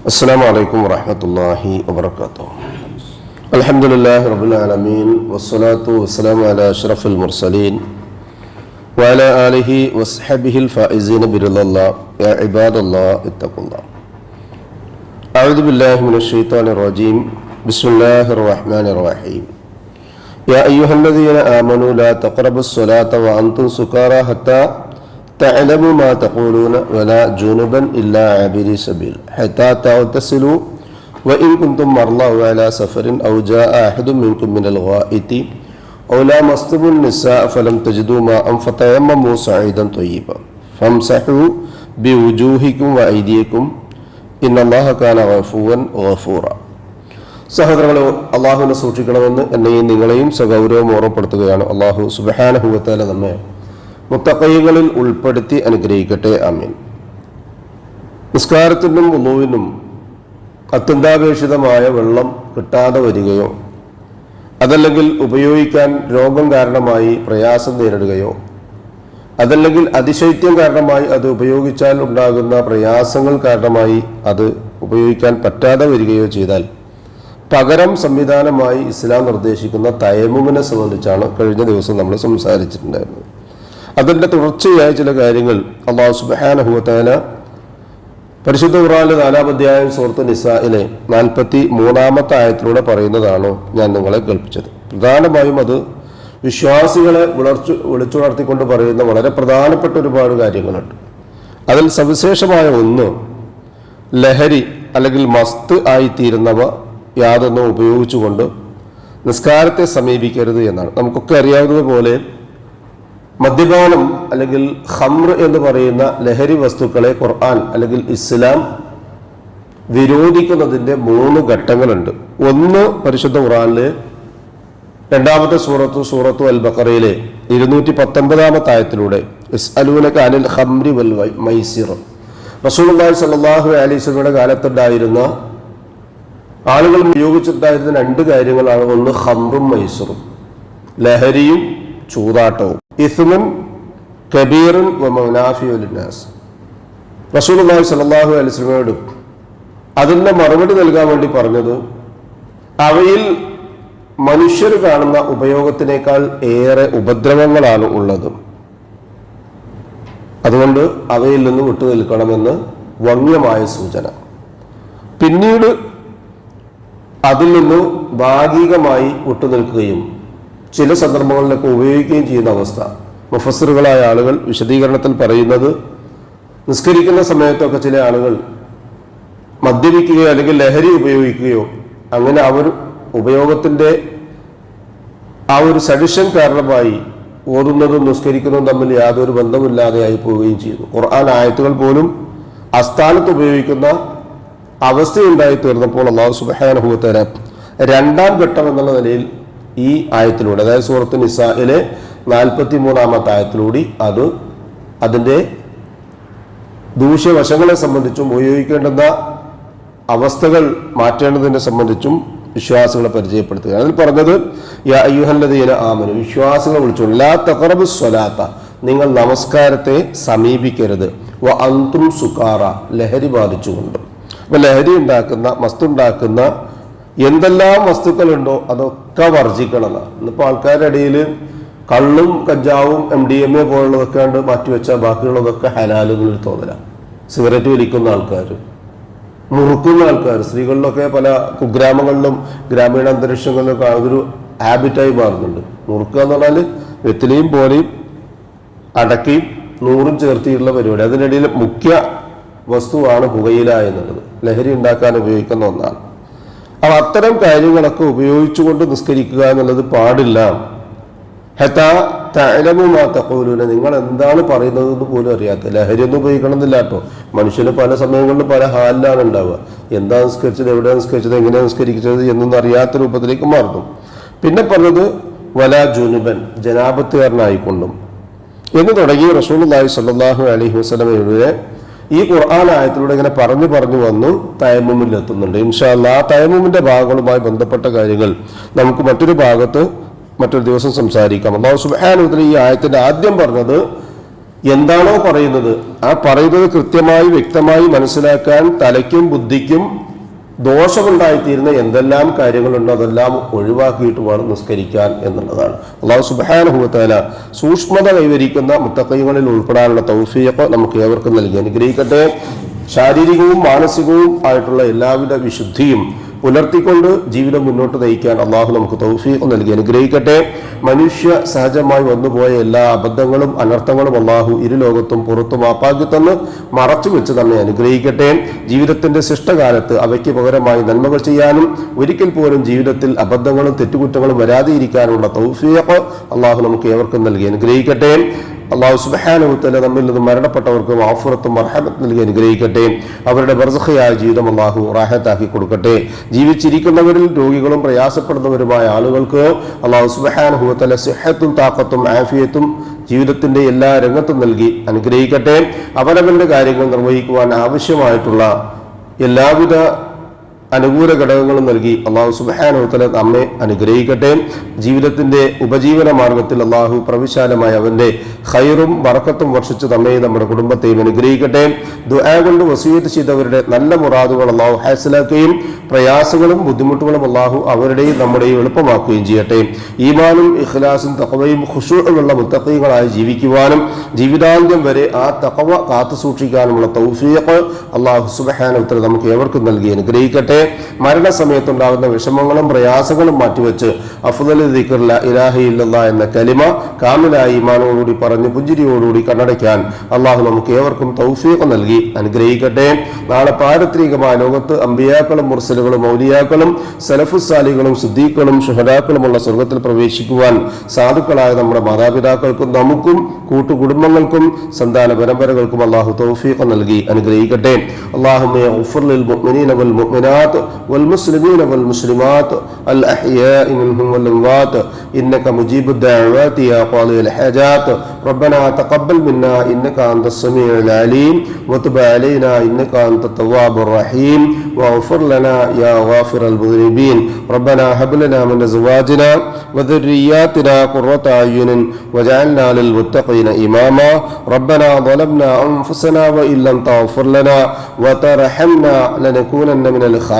السلام عليكم ورحمة الله وبركاته. الحمد لله رب العالمين والصلاة والسلام على أشرف المرسلين وعلى آله وصحبه الفائزين برضا الله. يا عباد الله اتقوا الله. أعوذ بالله من الشيطان الرجيم. بسم الله الرحمن الرحيم. يا أيها الذين آمنوا لا تقربوا الصلاة وأنتم سكارى حتى تعلموا ما تقولون ولا جنبا إلا عابري سبيل حتى تغتسلوا وإن كنتم مرضى وعلى سفر أو جاء أحد منكم من الغائط أو لامستم النساء فلم تجدوا ماء فتيمموا صعيدا طيبا فامسحوا بوجوهكم وأيديكم إن الله كان غفوا غفورا സഹോദരങ്ങളെ അള്ളാഹുവിനെ സൂക്ഷിക്കണമെന്ന് എന്നെയും നിങ്ങളെയും സഗൗരവം ഓർമ്മപ്പെടുത്തുകയാണ് അള്ളാഹു സുബഹാനഹുവത്താല നമ്മെ മുത്തക്കൈകളിൽ ഉൾപ്പെടുത്തി അനുഗ്രഹിക്കട്ടെ അമീൻ നിസ്കാരത്തിനും ഉള്ളുവിനും അത്യന്താപേക്ഷിതമായ വെള്ളം കിട്ടാതെ വരികയോ അതല്ലെങ്കിൽ ഉപയോഗിക്കാൻ രോഗം കാരണമായി പ്രയാസം നേരിടുകയോ അതല്ലെങ്കിൽ അതിശൈത്യം കാരണമായി അത് ഉപയോഗിച്ചാൽ ഉണ്ടാകുന്ന പ്രയാസങ്ങൾ കാരണമായി അത് ഉപയോഗിക്കാൻ പറ്റാതെ വരികയോ ചെയ്താൽ പകരം സംവിധാനമായി ഇസ്ലാം നിർദ്ദേശിക്കുന്ന തയമുമിനെ സംബന്ധിച്ചാണ് കഴിഞ്ഞ ദിവസം നമ്മൾ സംസാരിച്ചിട്ടുണ്ടായിരുന്നത്. അതിന്റെ തുടർച്ചയായ ചില കാര്യങ്ങൾ അള്ളാഹു സുബാനഹുവത്തേന പരിശുദ്ധ ഖുറാനിലെ നാലാം അധ്യായം സുഹൃത്ത് നിസാഇലെ നാൽപ്പത്തി മൂന്നാമത്തെ ആയത്തിലൂടെ പറയുന്നതാണോ ഞാൻ നിങ്ങളെ കേൾപ്പിച്ചത്. പ്രധാനമായും അത് വിശ്വാസികളെ വിളർച്ചു വിളിച്ചുണർത്തിക്കൊണ്ട് പറയുന്ന വളരെ പ്രധാനപ്പെട്ട ഒരുപാട് കാര്യങ്ങളുണ്ട്. അതിൽ സവിശേഷമായ ഒന്ന് ലഹരി അല്ലെങ്കിൽ മസ്ത് ആയിത്തീരുന്നവ യാതൊന്നും ഉപയോഗിച്ചുകൊണ്ട് നിസ്കാരത്തെ സമീപിക്കരുത് എന്നാണ്. നമുക്കൊക്കെ അറിയാവുന്നതുപോലെ മദ്യപാനം അല്ലെങ്കിൽ ഖംറ് എന്ന് പറയുന്ന ലഹരി വസ്തുക്കളെ ഖുർആൻ അല്ലെങ്കിൽ ഇസ്ലാം വിരോധിക്കുന്നതിന്റെ മൂന്ന് ഘട്ടങ്ങളുണ്ട്. ഒന്ന് പരിശുദ്ധ ഖുർആനിൽ രണ്ടാമത്തെ സൂറത്ത് സൂറത്തു അൽ ബക്കറയിലെ ഇരുന്നൂറ്റി പത്തൊൻപതാമത്തെ ആയത്തിലൂടെ ഇസ് അലൂനക്ക് അനിൽ ഹംരി വൽ മൈസിർ. റസൂലുള്ളാഹി സ്വല്ലല്ലാഹു അലൈഹി വസല്ലമയുടെ കാലത്തുണ്ടായിരുന്ന ആളുകൾ ഉപയോഗിച്ചിട്ടുണ്ടായിരുന്ന രണ്ട് കാര്യങ്ങളാണ്. ഒന്ന് ഹംറും മൈസറും. ലഹരിയും ചൂതാട്ടവും. ഇസ്മുൻ കബീറും റസൂലുമായി അലൈഹി വസല്ലമയോട് അതിന്റെ മറുപടി നൽകാൻ വേണ്ടി പറഞ്ഞത് അവയിൽ മനുഷ്യർ കാണുന്ന ഉപയോഗത്തിനേക്കാൾ ഏറെ ഉപദ്രവങ്ങളാണ് ഉള്ളത്. അതുകൊണ്ട് അവയിൽ നിന്ന് വിട്ടു നിൽക്കണമെന്ന് വന്യമായ സൂചന. പിന്നീട് അതിൽ നിന്ന് ഭാഗികമായി വിട്ടുനിൽക്കുകയും ചില സന്ദർഭങ്ങളിലൊക്കെ ഉപയോഗിക്കുകയും ചെയ്യുന്ന അവസ്ഥ. മുഫസറുകളായ ആളുകൾ വിശദീകരണത്തിൽ പറയുന്നത് നിസ്കരിക്കുന്ന സമയത്തൊക്കെ ചില ആളുകൾ മദ്യപിക്കുകയോ അല്ലെങ്കിൽ ലഹരി ഉപയോഗിക്കുകയോ അങ്ങനെ അവർ ഉപയോഗത്തിന്റെ ആ ഒരു സഡിഷൻ കാരണമായി ഓതുന്നതും നിസ്കരിക്കുന്നതും തമ്മിൽ യാതൊരു ബന്ധമില്ലാതെയായി പോവുകയും ചെയ്യുന്നു. ഖുർആൻ ആയത്തുകൾ പോലും അസ്ഥാനത്ത് ഉപയോഗിക്കുന്ന അവസ്ഥയുണ്ടായി തീർന്നപ്പോൾ അള്ളാഹു സുബാനുഭവത്തര രണ്ടാം ഘട്ടം എന്നുള്ള നിലയിൽ ഈ ആയത്തിലൂടെ അതായത് സൂറത്ത് നിസായിലെ നാൽപ്പത്തി മൂന്നാമത്തെ ആയത്തിലൂടെ അത് അതിന്റെ ദൂഷ്യവശങ്ങളെ സംബന്ധിച്ചും ഉപയോഗിക്കേണ്ടുന്ന അവസ്ഥകൾ മാറ്റേണ്ടതിനെ സംബന്ധിച്ചും വിശ്വാസികളെ പരിചയപ്പെടുത്തുക. അതിൽ പറഞ്ഞത് അയ്യുഹല്ലതീന ആമനു വിശ്വാസികളെ വിളിച്ചു ലാ തകറബ് സ്വലാത്ത നിങ്ങൾ നമസ്കാരത്തെ സമീപിക്കരുത്. വ അന്തും സുക്കാറ ലഹരി ബാധിച്ചുകൊണ്ട്. അപ്പം ലഹരി ഉണ്ടാക്കുന്ന മസ്തുണ്ടാക്കുന്ന എന്തെല്ലാം വസ്തുക്കളുണ്ടോ അതൊക്കെ വർജിക്കണം എന്നാണ് ഇന്നിപ്പോൾ ആൾക്കാരുടെ ഇടയിൽ കള്ളും കഞ്ചാവും എം ഡി എം എ പോലുള്ളതൊക്കെ കണ്ട് മാറ്റിവെച്ചാൽ ബാക്കിയുള്ളതൊക്കെ ഹലാലുകളിൽ തോന്നലാണ് സിഗരറ്റ് വലിക്കുന്ന ആൾക്കാർ മുറുക്കുന്ന ആൾക്കാർ സ്ത്രീകളിലൊക്കെ പല കുഗ്രാമങ്ങളിലും ഗ്രാമീണ അന്തരീക്ഷങ്ങളിലൊക്കെ അതൊരു ഹാബിറ്റായി മാറുന്നുണ്ട്. മുറുക്കുക എന്ന് പറഞ്ഞാൽ വെത്തിലയും പോലെയും അടക്കയും നൂറും ചേർത്തിയുള്ള പരിപാടി. അതിനിടയിൽ മുഖ്യ വസ്തുവാണ് പുകയില എന്നുള്ളത്. ലഹരി ഉണ്ടാക്കാൻ ഉപയോഗിക്കുന്ന ഒന്നാണ്. അപ്പോൾ അത്തരം കാര്യങ്ങളൊക്കെ ഉപയോഗിച്ചുകൊണ്ട് നിസ്കരിക്കുക എന്നുള്ളത് പാടില്ല. ഹെത്താ തലമുമാ തക്കോലൂന നിങ്ങൾ എന്താണ് പറയുന്നതെന്ന് പോലും അറിയാത്ത ലഹരി ഒന്നും ഉപയോഗിക്കണമെന്നില്ല കേട്ടോ. മനുഷ്യന് പല സമയങ്ങളിലും പല ഹാലിലാണ് ഉണ്ടാവുക. എന്താ നിസ്കരിച്ചത് എവിടെ നിസ്കരിച്ചത് എങ്ങനെ നിസ്കരിച്ചത് എന്നൊന്നും അറിയാത്ത രൂപത്തിലേക്ക് മാറുന്നു. പിന്നെ പറഞ്ഞത് വല ജുനുബൻ ജനാപത്തുകാരനായിക്കൊണ്ടും എന്ന് തുടങ്ങി റസൂൽ അള്ളാഹി സ്വല്ലല്ലാഹു അലഹി വസല്ലമയുടെ ഈ ഖുർആൻ ആയത്തിലൂടെ ഇങ്ങനെ പറഞ്ഞു പറഞ്ഞു വന്നു തയമ്മുമിൽ എത്തുന്നുണ്ട്. ഇൻഷാല്ല ആ തയമ്മുമിന്റെ ഭാഗങ്ങളുമായി ബന്ധപ്പെട്ട കാര്യങ്ങൾ നമുക്ക് മറ്റൊരു ഭാഗത്ത് മറ്റൊരു ദിവസം സംസാരിക്കാം. അള്ളാഹു വതആല ഈ ആയത്തിന്റെ ആദ്യം പറഞ്ഞത് എന്താണോ പറയുന്നത്. ആ പറയുന്നത് കൃത്യമായി വ്യക്തമായി മനസ്സിലാക്കാൻ തലയ്ക്കും ബുദ്ധിക്കും ദോഷമുണ്ടായിത്തീരുന്ന എന്തെല്ലാം കാര്യങ്ങളുണ്ടോ അതെല്ലാം ഒഴിവാക്കിയിട്ട് വേണം നിസ്കരിക്കാൻ എന്നുള്ളതാണ്. അള്ളാഹു സുബാനുഭവത്താല സൂക്ഷ്മത കൈവരിക്കുന്ന മുത്തക്കൈകളിൽ ഉൾപ്പെടാനുള്ള തൗഫിയൊക്കെ നമുക്ക് ഏവർക്കും നൽകി. അനുഗ്രഹിക്കട്ടെ. ശാരീരികവും മാനസികവും ആയിട്ടുള്ള എല്ലാവിധ വിശുദ്ധിയും പുലർത്തിക്കൊണ്ട് ജീവിതം മുന്നോട്ട് നയിക്കാൻ അള്ളാഹു നമുക്ക് തൗഫീഖ് നൽകി അനുഗ്രഹിക്കട്ടെ. മനുഷ്യ സഹജമായി വന്നുപോയ എല്ലാ അബദ്ധങ്ങളും അനർത്ഥങ്ങളും അള്ളാഹു ഇരു ലോകത്തും പുറത്തും മാപ്പാക്കി തന്ന് മറച്ചു വെച്ച് തന്നെ അനുഗ്രഹിക്കട്ടെ. ജീവിതത്തിന്റെ ശിഷ്ടകാലത്ത് അവയ്ക്ക് പകരമായി നന്മകൾ ചെയ്യാനും ഒരിക്കൽ പോലും ജീവിതത്തിൽ അബദ്ധങ്ങളും തെറ്റുകുറ്റങ്ങളും വരാതെയിരിക്കാനുള്ള തൗഫീഖ് അള്ളാഹു നമുക്ക് ഏവർക്കും നൽകി അനുഗ്രഹിക്കട്ടെ. അള്ളാഹു സുബാനുത്തല നമ്മിൽ നിന്ന് മരണപ്പെട്ടവർക്ക് ആഫുറത്തും മർഹമത്ത് നൽകി അനുഗ്രഹിക്കട്ടെ. അവരുടെ ബർസഹയായ ജീവിതം അള്ളാഹു റാഹത്താക്കി കൊടുക്കട്ടെ. ജീവിച്ചിരിക്കുന്നവരിൽ രോഗികളും പ്രയാസപ്പെടുന്നവരുമായ ആളുകൾക്ക് അള്ളാഹു സുബാനുഹുത്തല സിഹത്തും താക്കത്തും ആഫിയത്തും ജീവിതത്തിന്റെ എല്ലാ രംഗത്തും നൽകി അനുഗ്രഹിക്കട്ടെ. അവനവന്റെ കാര്യങ്ങൾ നിർവഹിക്കുവാൻ ആവശ്യമായിട്ടുള്ള എല്ലാവിധ അനുകൂല ഘടകങ്ങളും നൽകി അള്ളാഹു സുബാനോത്തല നമ്മെ അനുഗ്രഹിക്കട്ടെ. ജീവിതത്തിന്റെ ഉപജീവന മാർഗത്തിൽ അള്ളാഹു പ്രവിശാലമായ അവന്റെ ഹൈറും വറക്കത്തും വർഷിച്ച് നമ്മെ നമ്മുടെ കുടുംബത്തെയും അനുഗ്രഹിക്കട്ടെ. ദുആ കൊണ്ട് വസീയത്ത് ചെയ്തവരുടെ നല്ല മുറാദുകൾ അള്ളാഹു ഹാസിലാക്കുകയും പ്രയാസങ്ങളും ബുദ്ധിമുട്ടുകളും അള്ളാഹു അവരുടെയും നമ്മുടെയും എളുപ്പമാക്കുകയും ചെയ്യട്ടെ. ഈമാനും ഇഖ്ലാസും തക്കവയും ഖുഷൂറുമുള്ള മുത്തക്കൈകളായി ജീവിക്കുവാനും ജീവിതാന്ത്യം വരെ ആ തക്കവ കാത്തു സൂക്ഷിക്കാനുമുള്ള തൗഫീഖ് അള്ളാഹു സുബഹാനോത്തല നമുക്ക് ഏവർക്കും നൽകി അനുഗ്രഹിക്കട്ടെ. മരണസമയത്തുണ്ടാകുന്ന വിഷമങ്ങളും പ്രയാസങ്ങളും മാറ്റിവെച്ച് അഫുദൽ ഇലാഹി ഇല്ലല്ല എന്ന കലിമ കാമിലായി ഇമാനോടുകൂടി പറഞ്ഞ് പുഞ്ചിരിയോടുകൂടി കണ്ണടയ്ക്കാൻ അള്ളാഹു നമുക്ക് ഏവർക്കും തൗഫീഖ് നൽകി. അനുഗ്രഹിക്കട്ടെ. നാളെ പാരത്രികമായ ലോകത്ത് അമ്പിയാക്കളും മുർസലുകളും മൗലിയാക്കളും സലഫുസാലികളും സുദ്ദീഖുകളും ഷുഹദാക്കളുമുള്ള സ്വർഗത്തിൽ പ്രവേശിക്കുവാൻ സാധുക്കളായ നമ്മുടെ മാതാപിതാക്കൾക്കും നമുക്കും കൂട്ടുകുടുംബങ്ങൾക്കും സന്താന പരമ്പരകൾക്കും അള്ളാഹു തൗഫീഖ് നൽകി. അനുഗ്രഹിക്കട്ടെ. അള്ളാഹു ഉഫുൽ മുഅ്മിനീന വൽ والمؤمنات والمسلمين والمسلمات الأحياء منهم والأموات إنك مجيب الدعوات يا قاضي الحاجات. ربنا تقبل منا إنك أنت السميع العليم وتب علينا إنك أنت التواب الرحيم واغفر لنا يا غافر المذنبين. ربنا هب لنا من أزواجنا وذرياتنا قرة أعين وجعلنا للمتقين إماما. ربنا ظلمنا أنفسنا وإن لم تغفر لنا وترحمنا لنكونن من الخاسرين.